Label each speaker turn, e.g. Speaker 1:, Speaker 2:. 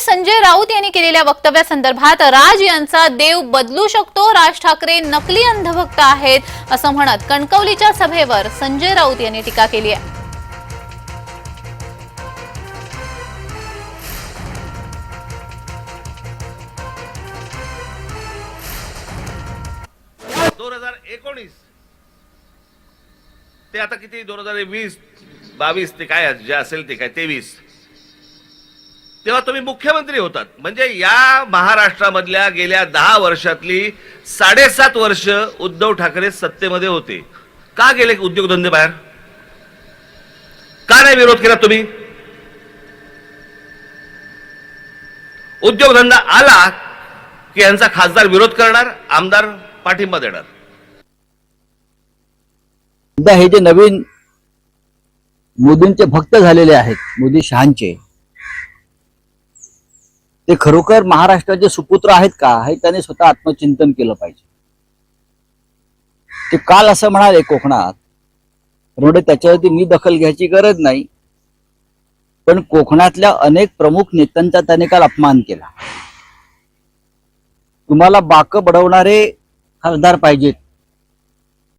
Speaker 1: संजय राऊत यांनी केलेल्या वक्तव्यासंदर्भात राज यांचा देव बदलू शकतो राज ठाकरे नकली अंधभक्त आहेत असं म्हणत कणकवलीच्या सभेवर संजय राऊत यांनी टीका केली आहे.
Speaker 2: दोन हजार एकोणीस. ते आता किती? दोन हजार वीस बावीस ते काय जे असेल ते काय? तेवीस. तेव्हा तुम्ही मुख्यमंत्री होतात. म्हणजे या महाराष्ट्रामधल्या गेल्या दहा वर्षातली साडेसात वर्ष उद्धव ठाकरे सत्तेमध्ये होते. का गेले उद्योगधंदे बाहेर? का नाही विरोध केला तुम्ही? उद्योगधंदा आला की यांचा खासदार विरोध करणार आमदार पाठिंबा देणार.
Speaker 3: हे जे नवीन मोदींचे भक्त झालेले आहेत मोदी शहांचे ते खरोखर महाराष्ट्राचे सुपुत्र आहेत का हे त्याने स्वतः आत्मचिंतन केलं पाहिजे. ते काल असं म्हणाले कोकणात म्हणजे त्याच्यावरती मी दखल घ्यायची गरज नाही पण कोकणातल्या अनेक प्रमुख नेत्यांचा त्याने काल अपमान केला. तुम्हाला बाक बडवणारे खासदार पाहिजेत.